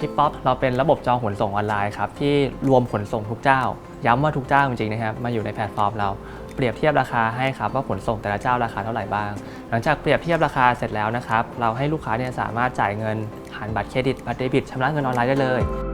ชิปป๊อปเราเป็นระบบจองขนส่งออนไลน์ครับที่รวมขนส่งทุกเจ้า ย้ำว่าทุกเจ้าจริงๆนะครับมาอยู่ในแพลตฟอร์มเราเปรียบเทียบราคาให้ครับว่าขนส่งแต่ละเจ้าราคาเท่าไหร่บ้าง หลังจากเปรียบเทียบราคาเสร็จแล้วนะครับเราให้ลูกค้าเนี่ยสามารถจ่ายเงินผ่านบัตรเครดิตบัตรเดบิตชำระเงินออนไลน์ได้เลย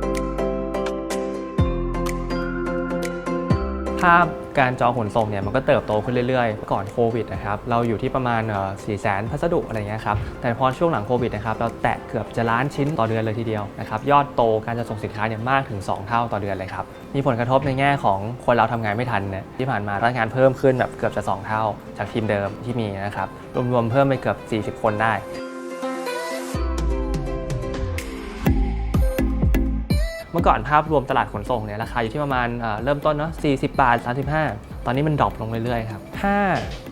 ภาพการจองขนส่งเนี่ยมันก็เติบโตขึ้นเรื่อยๆ ก่อนโควิดนะครับเราอยู่ที่ประมาณ4แสนพัสดุอะไรเงี้ยครับแต่พอช่วงหลังโควิดนะครับเราแตะเกือบจะล้านชิ้นต่อเดือนเลยทีเดียวนะครับยอดโตการจะส่งสินค้าเนี่ยมากถึง 2 เท่าต่อเดือนเลยครับมีผลกระทบในแง่ของคนเราทำงานไม่ทันเนี่ยที่ผ่านมาพนักงานเพิ่มขึ้นแบบเกือบจะ 2 เท่า จากทีมเดิมที่มีนะครับรวมๆเพิ่มไปเกือบ 40 คนได้ มื่อก่อนภาพรวมตลาดขนส่งเนี่ยราคาอยู่ที่ประมาณเอ่อเริ่มต้นเนาะ40 บาท 35 ตอนนี้มันดรอปลงเรื่อยๆครับถ้า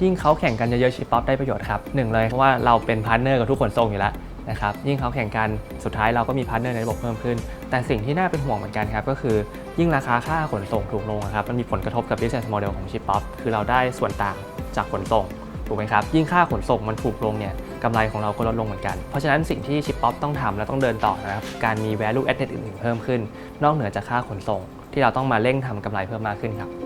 ยิ่งเขาแข่งกันเยอะๆชิปป๊อปได้ประโยชน์ครับหนึ่งเลยเพราะว่าเราเป็นพาร์ทเนอร์กับทุกขนส่งอยู่แล้วนะครับยิ่งเขาแข่งกันสุดท้ายเราก็มีพาร์ทเนอร์ในระบบเพิ่มขึ้น แต่สิ่งที่น่าเป็นห่วงเหมือนกันครับก็คือยิ่งราคาค่าขนส่งถูกลงครับมันมีผลกระทบกับ business model ของชิปป๊อปคือเราได้ส่วนต่างจากขนส่ง ถูกไหมครับ ยิ่งค่าขนส่งมันถูกลงเนี่ยกำไรของเราก็ลดลงเหมือนกัน เพราะฉะนั้นสิ่งที่ชิปป๊อปต้องทำและต้องเดินต่อนะครับ การมี value added อื่นๆเพิ่มขึ้น นอกเหนือจากค่าขนส่ง ที่เราต้องมาเร่งทำกำไรเพิ่มมากขึ้นครับ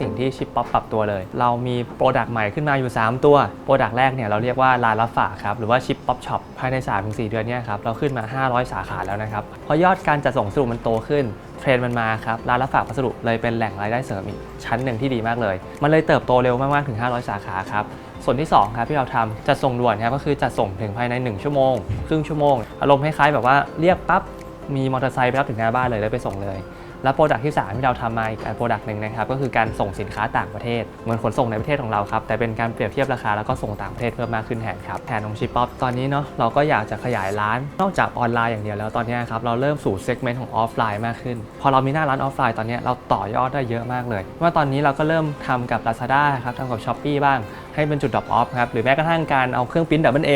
สิ่งที่ชิปป๊อปปรับตัวเลย เรามีโปรดักต์ใหม่ขึ้นมาอยู่ 3 ตัวโปรดักต์แรกเนี่ยเราเรียกว่าร้านรับฝากครับหรือว่าชิปป๊อปช็อปภายใน 3-4 เดือนเนี่ยครับเราขึ้นมา 500 สาขาแล้วนะครับพอยอดการจัดส่งสดุมันโตขึ้นเทรนด์มันมาครับร้านรับฝากพัสดุเลยเป็นแหล่งรายได้เสริมอีกชั้นหนึ่งที่ดีมากเลย มันเลยเติบโตเร็วมากๆถึง 500 สาขาครับส่วนที่2ครับที่เราทำจัดส่งด่วนครับก็คือจัดส่งถึงภายใน 1 ชั่วโมง ครึ่งชั่วโมง อารมณ์คล้ายๆแบบว่าเรียกปั๊บ มีมอเตอร์ไซค์ไปรับถึงหน้าบ้านเลยแล้วไปส่งเลย และโปรดักที่ 3 ที่เราทำมาอีกโปรดักหนึ่งนะครับก็คือการส่งสินค้าต่างประเทศ เหมือนขนส่งในประเทศของเราครับ แต่เป็นการเปรียบเทียบราคาแล้วก็ส่งต่างประเทศเพิ่มมากขึ้นแทนครับแทนของชิปป๊อปตอนนี้เนาะเราก็อยากจะขยายร้าน นอกจากออนไลน์อย่างเดียวแล้วตอนนี้ครับเราเริ่มสู่เซกเมนต์ของออฟไลน์มากขึ้น พอเรามีหน้าร้านออฟไลน์ตอนนี้เราต่อยอดได้เยอะมากเลยว่าตอนนี้เราก็เริ่มทำกับ Lazada ครับทำกับ s h อ p e e บ้างให้เป็นจุดดรอปออฟครับหรือแม้กระทั่งการเอาเครื่องปริ้นดับเบิลเอ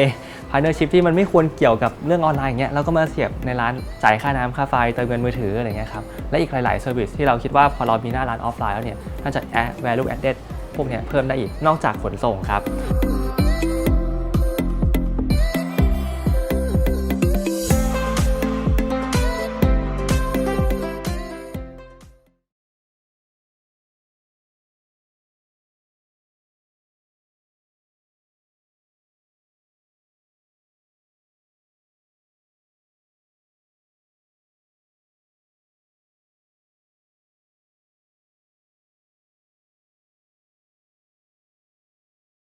พาร์เนอร์ชิพที่มันไม่ควรเกี่ยวกับเรื่องออนไลน์อย่างเงี้ยเราก็มาเสียบในร้านจ่ายค่าน้ำค่าไฟเติมเงินมือถืออะไรเงี้ยครับและอีกหลายๆเซอร์วิสที่เราคิดว่าพอเรามีหน้าร้านออฟไลน์แล้วเนี่ยน่าจะ add value added พวกเนี้ยเพิ่มได้อีกนอกจากขนส่งครับ